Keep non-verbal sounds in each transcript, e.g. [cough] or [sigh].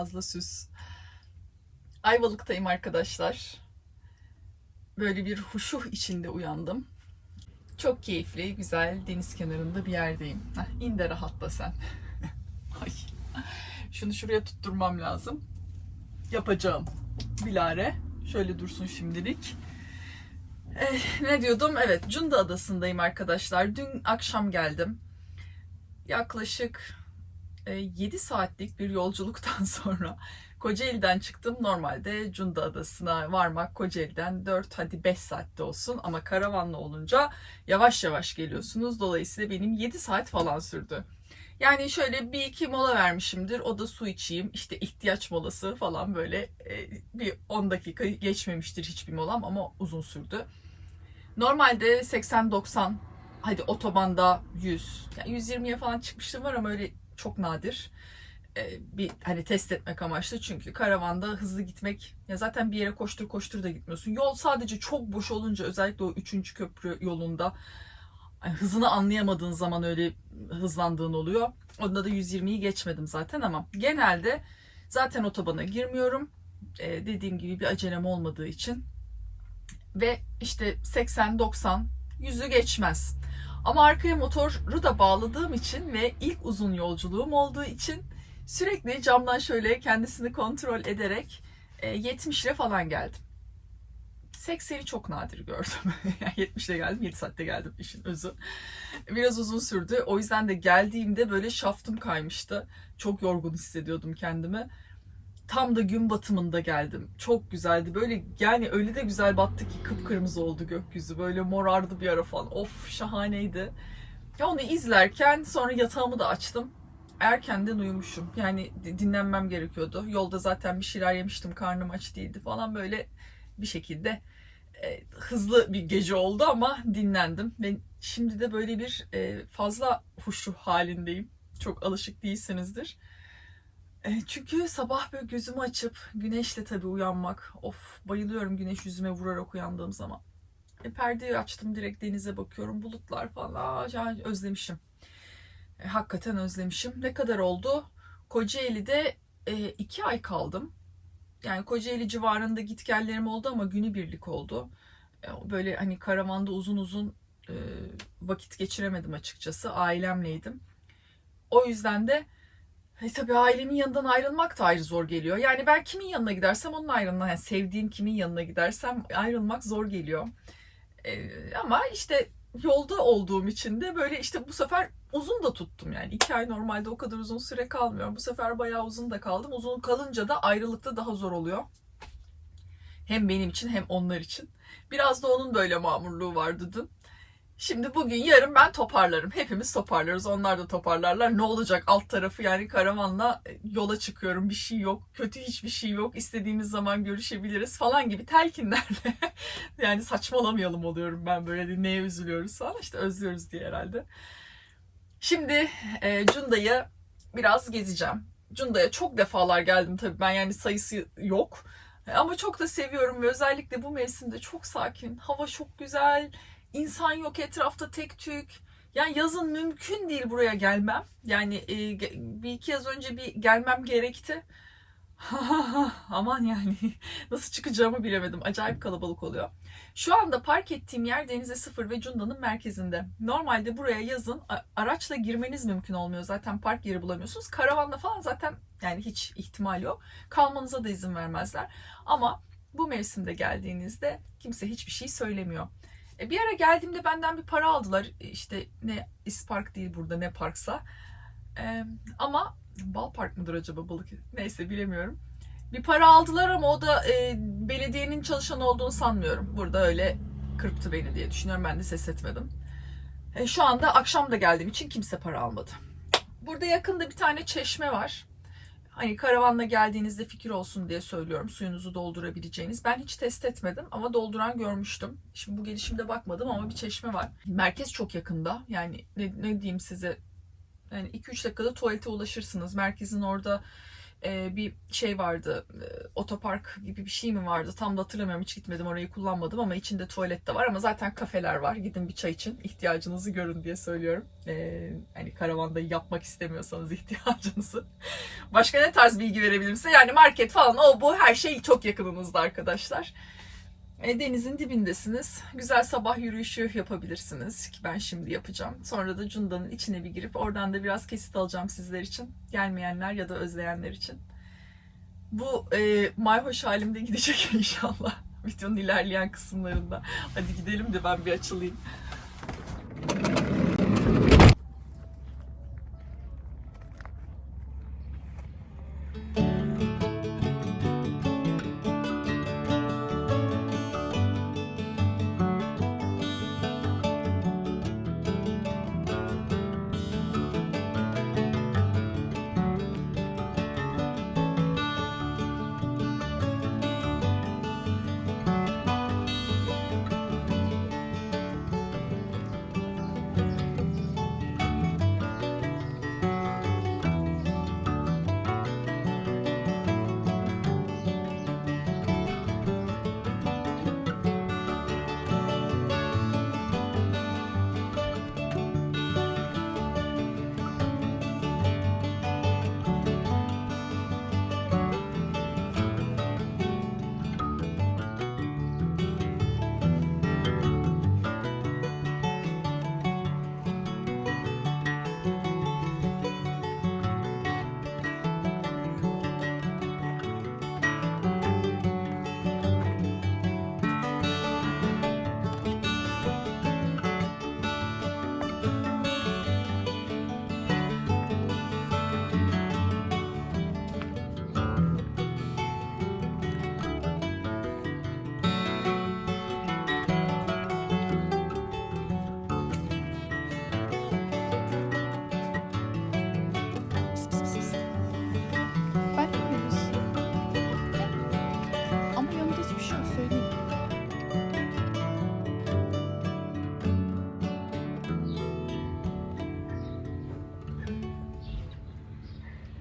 Fazla süs. Ayvalık'tayım arkadaşlar. Böyle bir huşuh içinde uyandım. Çok keyifli, güzel deniz kenarında bir yerdeyim. Heh, in de rahatla sen. [laughs] Ay. Şunu şuraya tutturmam lazım. Yapacağım. Bilare. Şöyle dursun şimdilik. Eh, ne diyordum? Evet, Cunda Adası'ndayım arkadaşlar. Dün akşam geldim. Yaklaşık 7 saatlik bir yolculuktan [laughs] sonra Kocaeli'den çıktım. Normalde Cunda Adası'na varmak Kocaeli'den 4 hadi 5 saatte olsun ama karavanla olunca yavaş yavaş geliyorsunuz. Dolayısıyla benim 7 saat falan sürdü. Yani şöyle bir iki mola vermişimdir. O da su içeyim, işte ihtiyaç molası falan böyle e, bir 10 dakika geçmemiştir hiçbir molam ama uzun sürdü. Normalde 80-90 hadi otobanda 100 yani 120'ye falan çıkmıştım var ama öyle çok nadir. Ee, bir hani test etmek amaçlı çünkü karavanda hızlı gitmek ya zaten bir yere koştur koştur da gitmiyorsun. Yol sadece çok boş olunca özellikle o 3. köprü yolunda hani hızını anlayamadığın zaman öyle hızlandığın oluyor. Onda da 120'yi geçmedim zaten ama genelde zaten otobana girmiyorum. Ee, dediğim gibi bir acelem olmadığı için ve işte 80-90 yüzü geçmez. Ama arkaya motoru da bağladığım için ve ilk uzun yolculuğum olduğu için sürekli camdan şöyle kendisini kontrol ederek e, 70 ile falan geldim. 80'i çok nadir gördüm. [laughs] yani 70'te geldim, 7 saatte geldim işin özü. Biraz uzun sürdü. O yüzden de geldiğimde böyle şaftım kaymıştı. Çok yorgun hissediyordum kendimi. Tam da gün batımında geldim. Çok güzeldi. Böyle yani öyle de güzel battı ki kıpkırmızı oldu gökyüzü. Böyle morardı bir ara falan. Of şahaneydi. Ya onu izlerken sonra yatağımı da açtım. Erkenden uyumuşum. Yani dinlenmem gerekiyordu. Yolda zaten bir şeyler yemiştim. Karnım aç değildi falan böyle bir şekilde e, hızlı bir gece oldu ama dinlendim. Ve şimdi de böyle bir e, fazla huşu halindeyim. Çok alışık değilsinizdir. E, çünkü sabah böyle gözümü açıp güneşle tabii uyanmak. Of bayılıyorum güneş yüzüme vurarak uyandığım zaman. E, perdeyi açtım direkt denize bakıyorum. Bulutlar falan. Aa, özlemişim. E, hakikaten özlemişim. Ne kadar oldu? Kocaeli'de e, iki ay kaldım. Yani Kocaeli civarında gitgellerim oldu ama günübirlik oldu. E, böyle hani karavanda uzun uzun e, vakit geçiremedim açıkçası. Ailemleydim. O yüzden de e tabii ailemin yanından ayrılmak da ayrı zor geliyor. Yani ben kimin yanına gidersem onun ayrılmak, yani sevdiğim kimin yanına gidersem ayrılmak zor geliyor. Ee, ama işte yolda olduğum için de böyle işte bu sefer uzun da tuttum yani. iki ay normalde o kadar uzun süre kalmıyor. Bu sefer bayağı uzun da kaldım. Uzun kalınca da ayrılıkta daha zor oluyor. Hem benim için hem onlar için. Biraz da onun böyle mamurluğu vardı dün. Şimdi bugün yarın ben toparlarım. Hepimiz toparlarız. Onlar da toparlarlar. Ne olacak alt tarafı yani karavanla e, yola çıkıyorum. Bir şey yok. Kötü hiçbir şey yok. İstediğimiz zaman görüşebiliriz falan gibi telkinlerle. [laughs] yani saçmalamayalım oluyorum ben böyle neye üzülüyoruz falan. İşte özlüyoruz diye herhalde. Şimdi e, Cunda'yı biraz gezeceğim. Cunda'ya çok defalar geldim tabii ben yani sayısı yok. Ama çok da seviyorum ve özellikle bu mevsimde çok sakin. Hava çok güzel. İnsan yok etrafta tek tük. Yani yazın mümkün değil buraya gelmem. Yani e, bir iki yaz önce bir gelmem gerekti. [laughs] Aman yani [laughs] nasıl çıkacağımı bilemedim. Acayip kalabalık oluyor. Şu anda park ettiğim yer Denize Sıfır ve Cunda'nın merkezinde. Normalde buraya yazın araçla girmeniz mümkün olmuyor. Zaten park yeri bulamıyorsunuz. Karavanla falan zaten yani hiç ihtimal yok. Kalmanıza da izin vermezler. Ama bu mevsimde geldiğinizde kimse hiçbir şey söylemiyor. E, bir ara geldiğimde benden bir para aldılar. E, işte ne ispark değil burada ne parksa. E, ama bal park mıdır acaba balık? Neyse bilemiyorum. Bir para aldılar ama o da e, belediyenin çalışanı olduğunu sanmıyorum. Burada öyle kırptı beni diye düşünüyorum. Ben de ses etmedim. E, şu anda akşam da geldiğim için kimse para almadı. Burada yakında bir tane çeşme var. Hani karavanla geldiğinizde fikir olsun diye söylüyorum. Suyunuzu doldurabileceğiniz. Ben hiç test etmedim ama dolduran görmüştüm. Şimdi bu gelişimde bakmadım ama bir çeşme var. Merkez çok yakında. Yani ne, ne diyeyim size yani 2-3 dakikada tuvalete ulaşırsınız. Merkezin orada e, bir şey vardı. e, otopark gibi bir şey mi vardı? Tam da hatırlamıyorum. Hiç gitmedim orayı kullanmadım ama içinde tuvalet de var. Ama zaten kafeler var. Gidin bir çay için. ihtiyacınızı görün diye söylüyorum. E, hani karavanda yapmak istemiyorsanız [laughs] ihtiyacınızı. Başka ne tarz bilgi verebilirim size? Yani market falan o bu her şey çok yakınınızda arkadaşlar. E, denizin dibindesiniz. Güzel sabah yürüyüşü yapabilirsiniz ki ben şimdi yapacağım. Sonra da Cunda'nın içine bir girip oradan da biraz kesit alacağım sizler için. Gelmeyenler ya da özleyenler için. Bu e, mayhoş halimde gidecek [laughs] inşallah. Videonun ilerleyen kısımlarında. Hadi gidelim de ben bir açılayım.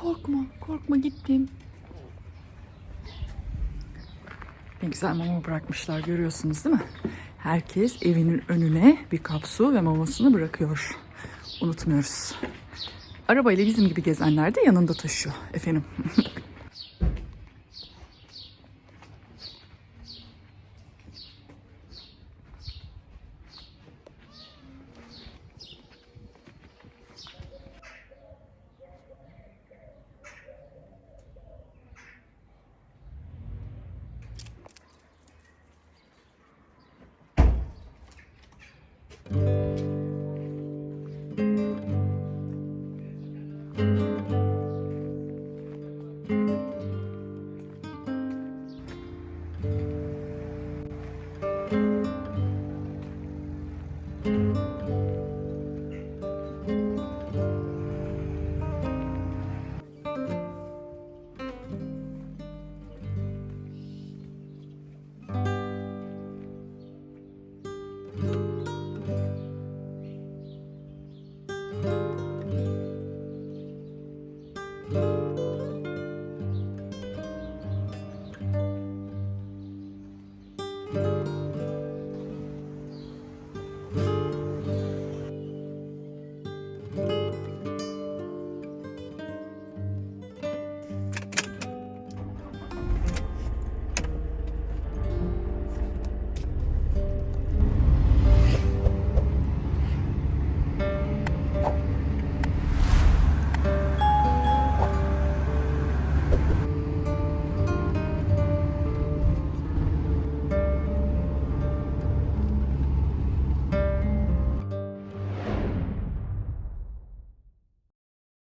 Korkma, korkma gittim. Ne güzel mama bırakmışlar görüyorsunuz değil mi? Herkes evinin önüne bir kap su ve mamasını bırakıyor. Unutmuyoruz. Arabayla bizim gibi gezenler de yanında taşıyor efendim. [laughs] you